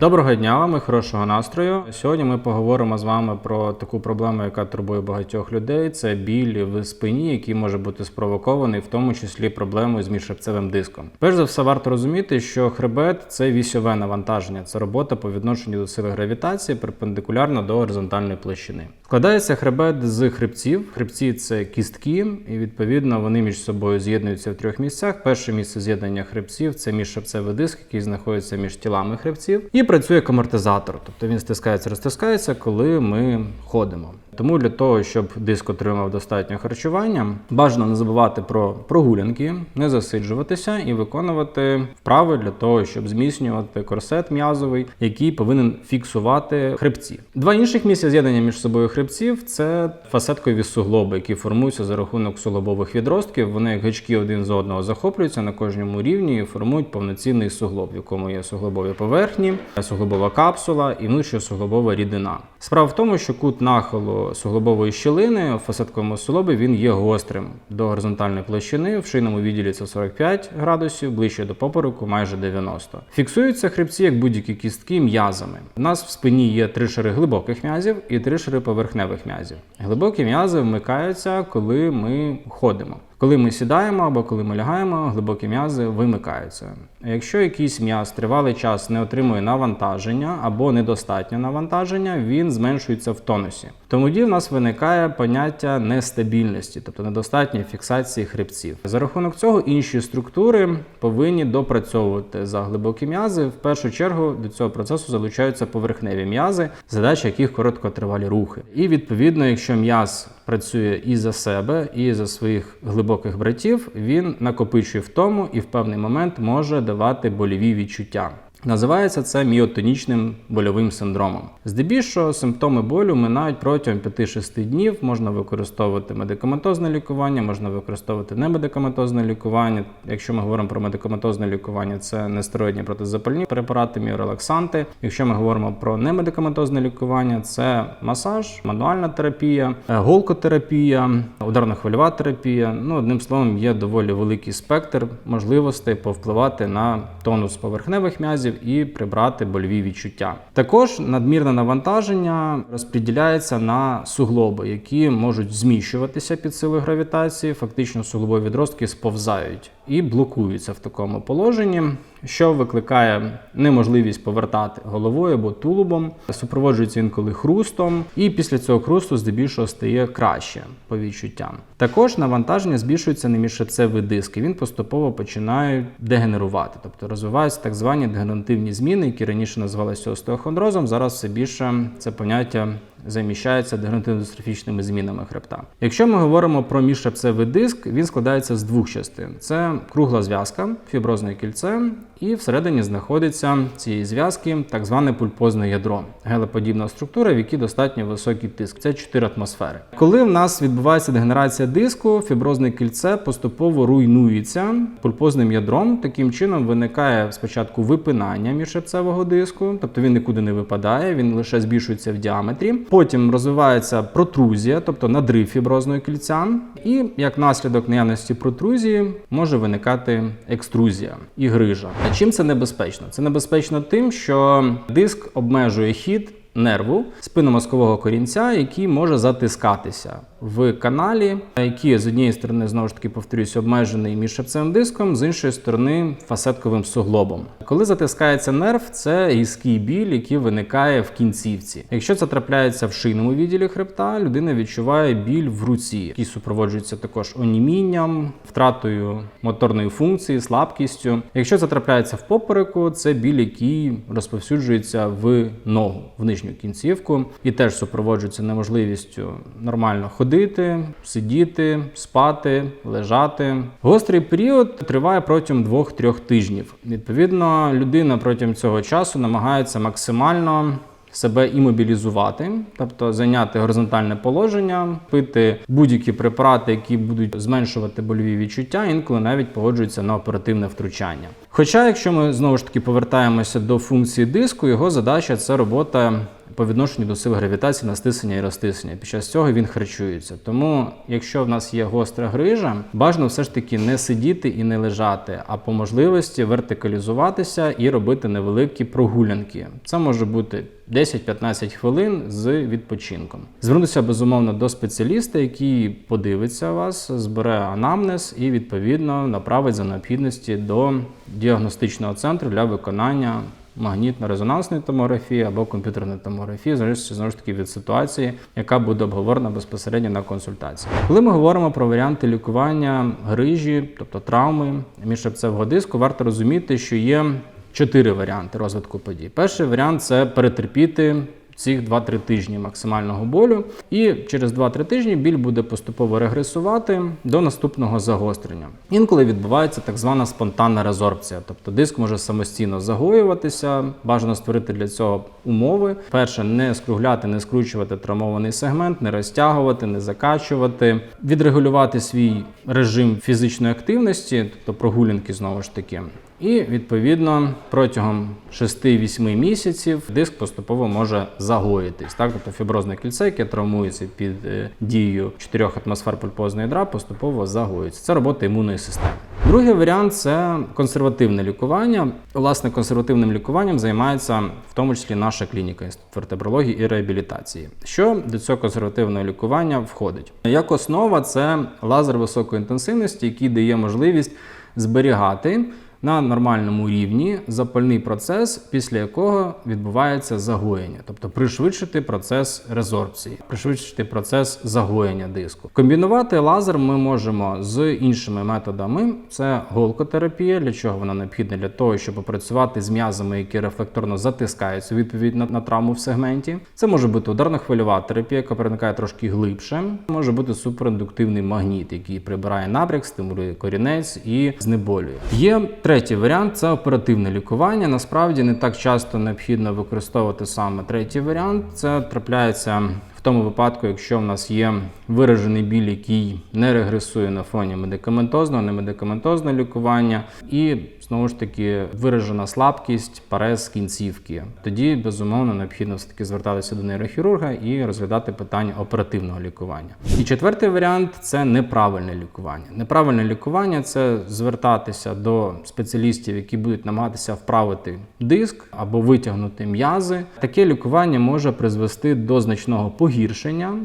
Доброго дня вам хорошого настрою. Сьогодні ми поговоримо з вами про таку проблему, яка турбує багатьох людей. Це біль в спині, який може бути спровокований, в тому числі проблемою з міжшипцевим диском. Перш за все, варто розуміти, що хребет це вісьове навантаження, це робота по відношенню до сили гравітації перпендикулярно до горизонтальної площини. Складається хребет з хребців. Хребці це кістки, і відповідно вони між собою з'єднуються в трьох місцях. Перше місце з'єднання хребців це міжшипцевий диск, який знаходиться між тілами хребців, і працює як амортизатор, тобто він стискається, розтискається, коли ми ходимо. Тому для того, щоб диск отримав достатньо харчування, бажано не забувати про прогулянки, не засиджуватися і виконувати вправи для того, щоб зміцнювати корсет м'язовий, який повинен фіксувати хребці. Два інших місця з'єднання між собою хребців це фасеткові суглоби, які формуються за рахунок суглобових відростків. Вони як гачки один з одного захоплюються на кожному рівні і формують повноцінний суглоб, в якому є суглобові поверхні, суглобова капсула і внутрішньосуглобова рідина. Справа в тому, що кут нахилу суглобової щілини у фасетковому суглобі він є гострим до горизонтальної площини. В шийному відділі це 45 градусів, ближче до попереку майже 90. Фіксуються хребці як будь-які кістки м'язами. У нас в спині є три шари глибоких м'язів і три шари поверхневих м'язів. Глибокі м'язи вмикаються, коли ми ходимо. Коли ми сідаємо або коли ми лягаємо, глибокі м'язи вимикаються. Якщо якийсь м'яз тривалий час не отримує навантаження або недостатнє навантаження, він зменшується в тонусі. Тому в нас виникає поняття нестабільності, тобто недостатньої фіксації хребців. За рахунок цього інші структури повинні допрацьовувати за глибокі м'язи. В першу чергу до цього процесу залучаються поверхневі м'язи, задача яких короткотривалі рухи. І відповідно, якщо м'яз працює і за себе, і за своїх глибоких братів, він накопичує в тому і в певний момент може давати больові відчуття. Називається це міотонічним больовим синдромом. Здебільшого симптоми болю минають протягом 5-6 днів. Можна використовувати медикаментозне лікування, можна використовувати немедикаментозне лікування. Якщо ми говоримо про медикаментозне лікування, це нестероїдні протизапальні препарати, міорелаксанти. Якщо ми говоримо про немедикаментозне лікування, це масаж, мануальна терапія, е, голкотерапія, ударно-хвильова терапія. Ну, одним словом, є доволі великий спектр можливостей повпливати на тонус поверхневих м'язів і прибрати больові відчуття. Також надмірне навантаження розподіляється на суглоби, які можуть зміщуватися під силою гравітації. Фактично, суглобові відростки сповзають і блокуються в такому положенні, що викликає неможливість повертати головою або тулубом, супроводжується інколи хрустом, і після цього хрусту здебільшого стає краще по відчуттям. Також навантаження збільшується на міжшипцевий диск, і він поступово починає дегенерувати, тобто розвиваються так звані дегенеративні зміни, які раніше називалися остеохондрозом. Зараз все більше це поняття заміщається дегенеративно-дистрофічними змінами хребта. Якщо ми говоримо про міжшипцевий диск, він складається з двох частин: це кругла зв'язка, фіброзне кільце, і всередині знаходиться цієї зв'язки так зване пульпозне ядро, гелеподібна структура, в якій достатньо високий тиск. Це 4 атмосфери. Коли в нас відбувається дегенерація диску, фіброзне кільце поступово руйнується пульпозним ядром. Таким чином виникає спочатку випинання міжшипцевого диску, тобто він нікуди не випадає, він лише збільшується в діаметрі. Потім розвивається протрузія, тобто надрив фіброзної кільця, і як наслідок наявності протрузії може виникати екструзія і грижа. А чим це небезпечно? Це небезпечно тим, що диск обмежує хід нерву спинномозкового корінця, який може затискатися в каналі, який з однієї сторони знову ж таки повторюсь, обмежений міжшипцевим диском, з іншої сторони фасетковим суглобом. Коли затискається нерв, це різкий біль, який виникає в кінцівці. Якщо це трапляється в шийному відділі хребта, людина відчуває біль в руці, який супроводжується також онімінням, втратою моторної функції, слабкістю. Якщо це трапляється в попереку, це біль, який розповсюджується в ногу, в нижню кінцівку, і теж супроводжується неможливістю нормально ходити, сидіти, спати, лежати. Гострий період триває протягом 2-3 тижнів. Відповідно, людина протягом цього часу намагається максимально. Себе імобілізувати, тобто зайняти горизонтальне положення, пити будь-які препарати, які будуть зменшувати больові відчуття, інколи навіть погоджуються на оперативне втручання. Хоча, якщо ми знову ж таки повертаємося до функції диску, його задача це робота по відношенню до сил гравітації на стиснення і розтиснення. Під час цього він харчується. Тому, якщо в нас є гостра грижа, бажано все ж таки не сидіти і не лежати, а по можливості вертикалізуватися і робити невеликі прогулянки. Це може бути 10-15 хвилин з відпочинком. Звернутися безумовно до спеціаліста, який подивиться вас, збере анамнез і відповідно направить за необхідності до діагностичного центру для виконання магнітно-резонансної томографії або комп'ютерної томографії, залежно знову ж таки від ситуації, яка буде обговорена безпосередньо на консультації. Коли ми говоримо про варіанти лікування грижі, тобто травми міжшепцевого диску, варто розуміти, що є чотири варіанти розвитку подій. Перший варіант це перетерпіти. Цих 2-3 тижні максимального болю, і через 2-3 тижні біль буде поступово регресувати до наступного загострення. Інколи відбувається так звана спонтанна резорбція, тобто диск може самостійно загоюватися. Бажано створити для цього умови. Перше, не скругляти, не скручувати травмований сегмент, не розтягувати, не закачувати, відрегулювати свій режим фізичної активності, тобто прогулянки знову ж таки. І відповідно протягом 6-8 місяців диск поступово може загоїтись. Так, тобто фіброзне кільце, яке травмується під е, дією 4 атмосфер пульпозної ядра, поступово загоюється. Це робота імунної системи. Другий варіант це консервативне лікування. Власне, консервативним лікуванням займається в тому числі наша клініка Інститут вертебрології і реабілітації. Що до цього консервативного лікування входить? Як основа, це лазер високої інтенсивності, який дає можливість зберігати на нормальному рівні запальний процес, після якого відбувається загоєння, тобто пришвидшити процес резорбції, пришвидшити процес загоєння диску. Комбінувати лазер ми можемо з іншими методами. Це голкотерапія, для чого вона необхідна для того, щоб попрацювати з м'язами, які рефлекторно затискаються відповідно на травму в сегменті. Це може бути ударно-хвильова терапія, яка проникає трошки глибше. Може бути суперіндуктивний магніт, який прибирає набряк, стимулює корінець і знеболює. Є Третій варіант це оперативне лікування. Насправді не так часто необхідно використовувати саме третій варіант. Це трапляється тому випадку, якщо в нас є виражений біль, який не регресує на фоні медикаментозного, немедикаментозного лікування, і знову ж таки виражена слабкість, парез кінцівки. Тоді безумовно необхідно все таки звертатися до нейрохірурга і розглядати питання оперативного лікування. І четвертий варіант це неправильне лікування. Неправильне лікування це звертатися до спеціалістів, які будуть намагатися вправити диск або витягнути м'язи. Таке лікування може призвести до значного погіршення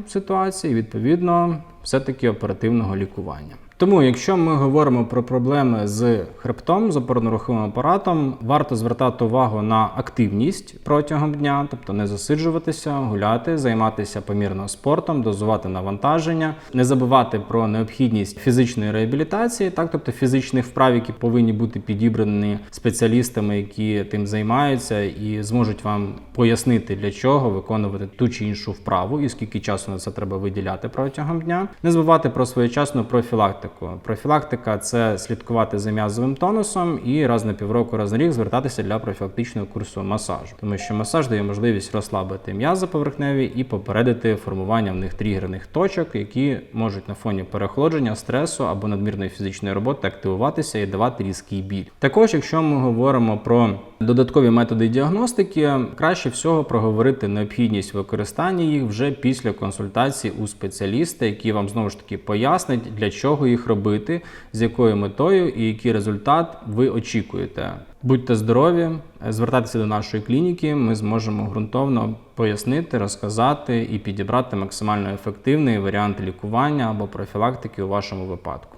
ситуації, відповідно, все-таки оперативного лікування. Тому, якщо ми говоримо про проблеми з хребтом, з опорно-руховим апаратом, варто звертати увагу на активність протягом дня, тобто не засиджуватися, гуляти, займатися помірно спортом, дозувати навантаження, не забувати про необхідність фізичної реабілітації, так тобто фізичних вправ, які повинні бути підібрані спеціалістами, які тим займаються, і зможуть вам пояснити для чого виконувати ту чи іншу вправу, і скільки часу на це треба виділяти протягом дня. Не забувати про своєчасну профілактику. Профілактика це слідкувати за м'язовим тонусом і раз на півроку, раз на рік звертатися для профілактичного курсу масажу, тому що масаж дає можливість розслабити м'язи поверхневі і попередити формування в них тригерних точок, які можуть на фоні переохолодження, стресу або надмірної фізичної роботи активуватися і давати різкий біль. Також, якщо ми говоримо про додаткові методи діагностики, краще всього проговорити необхідність використання їх вже після консультації у спеціаліста, який вам знову ж таки пояснить, для чого їх робити, з якою метою і який результат ви очікуєте. Будьте здорові, звертайтеся до нашої клініки. Ми зможемо ґрунтовно пояснити, розказати і підібрати максимально ефективний варіант лікування або профілактики у вашому випадку.